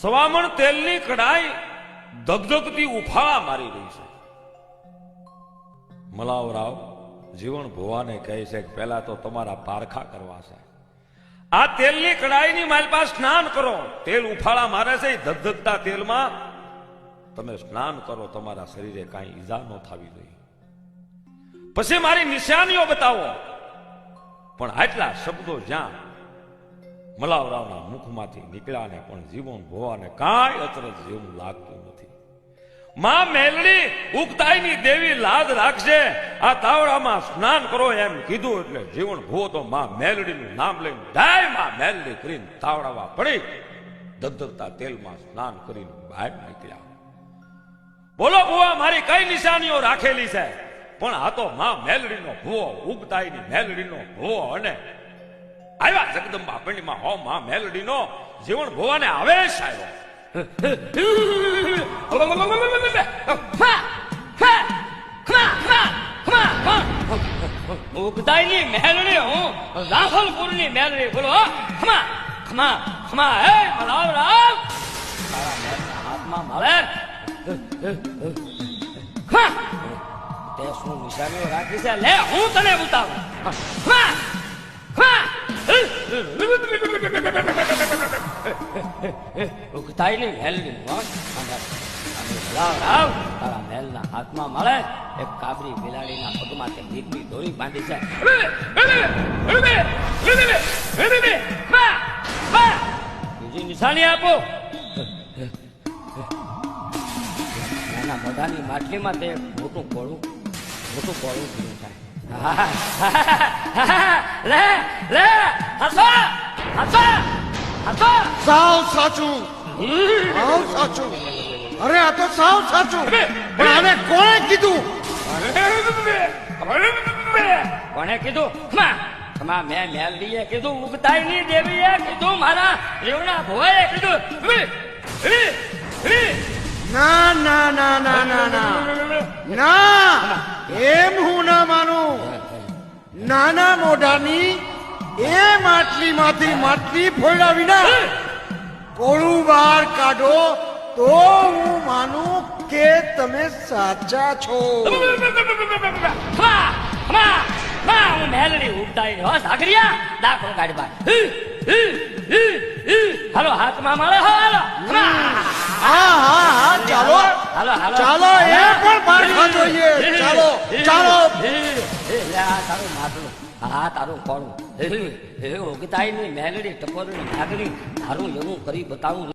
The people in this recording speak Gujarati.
સવામણ તેલની કડાઈ ધગધગતી ઉફાળા મારી રહી છે. મલાવરાવ જીવન ભુવાને કહે છે કે પહેલા તો તમારા પારખા કરવા છે. આ તેલની કડાઈની મારી પાસે સ્નાન કરો. તેલ ઉફાળા મારે છે, ધગધગતા તેલમાં તમે સ્નાન કરો, તમારા શરીરે કાંઈ ઈજા ન થવી જોઈએ. પછી મારી નિશાનીઓ બતાવો. પણ આટલા શબ્દો જ્યાં મલાવરાવના મુખમાંથી નીકળ્યા ને પણ જીવન ભોવાને કાંઈ અચરજ જેવું લાગતું નથી. માં મેલડી ઉગતાઈની દેવી લાજ રાખશે, આ તાવડામાં સ્નાન કરો એમ કીધું એટલે જીવન ભૂવો તો માં મેલડીનું નામ લઈને ડાયમાં મેલડી કરીને તાવડામાં પડી. ધગધગતા તેલમાં સ્નાન કરીને બહાર નીકળ્યા. બોલો ભુવા, મારી કઈ નિશાનીઓ રાખેલી છે? પણ આ તો માં મેલડીનો ભુવો ઉગતાઈની મેલડીનો ભૂવો અને જગદંબા પંડીમાં હો માં મેલડીનો જીવન ભોવાને આવેશ આવ્યો ઉગદાઈની મેલડી, હું રાહુલપુરની મેલડી બોલો. ખમા ખમા ખમા હે, રામ તારા હાથમાં ખમા તે શું નિશાનીઓ રાખી છે? લે, હું તને બતાવું હાથમાં મળે. એક કાબરી બિલાડીના પગમાં તે ગીતની દોરી બાંધી છે. બીજી નિશાની આપો. એના મોઢાની માટલીમાં તે મોટું કોળું મોટું કોળું થયું. છે લે લે હસો હસો હસો સાવ સાચું. સાવ સાચું. અરે આ તો સાવ સાચું. પણ આને કોણે કીધું? કોણે કીધું? મેં મેલડીએ કીધું ઉગતાઈની દેવીએ કીધું મારા રેવના ભોએ કીધું. ના ના ના ના ના ના. ના એમ હું ના નાના મોઢાની એ માટલીમાંથી માટલી ફોડ્યા વિના કોળું બહાર કાઢો તો હું માનું કે તમે સાચા છો. હું મેલડી ઉગતાઈ હો સાગરિયા દાખલો કાઢી બાર હાલો હાથમાં મળે હાલો. હા ચાલો એ પણ પારખા જોઈએ. ચાલો ચાલો. તારું માટલું હા તારું કોળું હે ઉગતાઈ ની મેલડી ટકોરી નાગરી તારું એવું કરી બતાવું